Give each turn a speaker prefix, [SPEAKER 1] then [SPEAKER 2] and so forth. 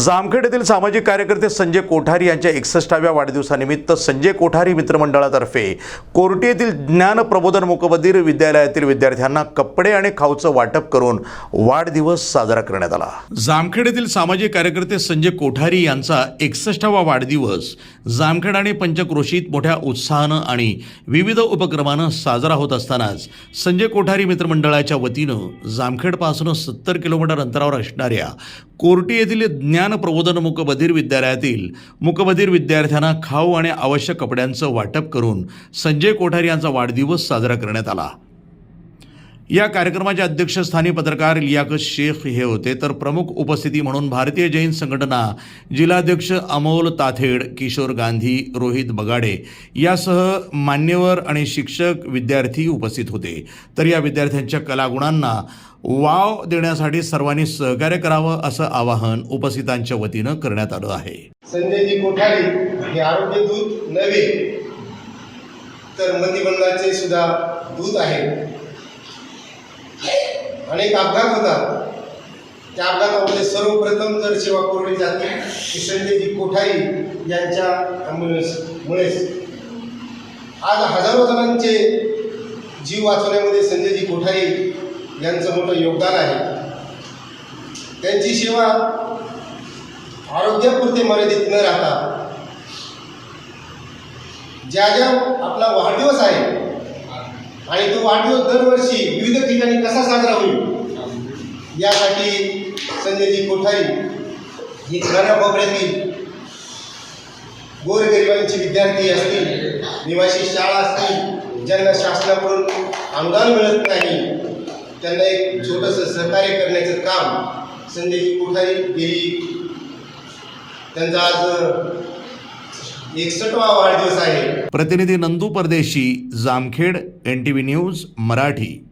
[SPEAKER 1] जामखेड येथील सामाजिक कार्यकर्ते संजय कोठारी यांच्या एकसष्टाव्या वाढदिवसानिमित्त संजय कोठारी मित्रमंडळातर्फे कोर्टी येथील ज्ञान प्रबोधन मुकबधीर विद्यालयातील विद्यार्थ्यांना कपडे आणि खाऊचं वाटप करून वाढदिवस साजरा करण्यात आला. जामखेड येथील सामाजिक कार्यकर्ते संजय कोठारी यांचा एकसष्टावा वाढदिवस जामखेड आणि पंचक्रोशीत मोठ्या उत्साहानं आणि विविध उपक्रमानं साजरा होत असतानाच संजय कोठारी मित्रमंडळाच्या वतीनं जामखेडपासून सत्तर किलोमीटर अंतरावर असणाऱ्या कोर्टी येथील ज्ञान प्रबोधन मुकबधीर विद्यालयातील मुकबधीर विद्यार्थ्यांना खाऊ आणि आवश्यक कपड्यांचं वाटप करून संजय कोठारी यांचा वाढदिवस साजरा करण्यात आला. या कार्यक्रमाच्या अध्यक्षस्थानी पत्रकार लियाकत शेख हे होते. तर प्रमुख उपस्थिती म्हणून भारतीय जैन संघटना जिल्हाध्यक्ष अमोल ताथेड किशोर गांधी रोहित बगाडे यासह मान्यवर आणि शिक्षक विद्यार्थी उपस्थित होते. तर या विद्यार्थ्यांच्या कलागुणांना वाव देण्यासाठी सर्वांनी सहकार्य करावं असं आवाहन उपस्थितांच्या वतीनं करण्यात आलं आहे.
[SPEAKER 2] संजयजी कोठारी हे आरोग्य दूत नव्हे तर मतिमंदाचे सुद्धा दूत आहेत. अनेक अपघात होतात. त्या अपघातामध्ये सर्वप्रथम जर सेवा पुरवली जाते ती संजयजी कोठारी यांच्या ॲम्ब्युलन्समुळेच आज हजारो जणांचे जीव वाचवण्यामध्ये संजयजी कोठारी यांचं मोठं योगदान आहे. त्यांची सेवा आरोग्यापुरते मर्यादित न राहता ज्या ज्या आपला वाढदिवस आहे आणि तो वाढदिवस दरवर्षी विविध ठिकाणी कसा साजरा होईल? यासाठी संजयजी कोठारी हे कोपऱ्यातील गोरगरिबांचे विद्यार्थी असतील निवासी शाळा असतील ज्यांना शासनाकडून अनुदान मिळत नाही त्यांना एक छोटंसं सहकार्य करण्याचं काम संजयजी कोठारी गेली त्यांचा आज एकसठवा वाढदिवस आहे.
[SPEAKER 1] प्रतिनिधी Nandu Pardeshi Jamkhed N T V news Marathi.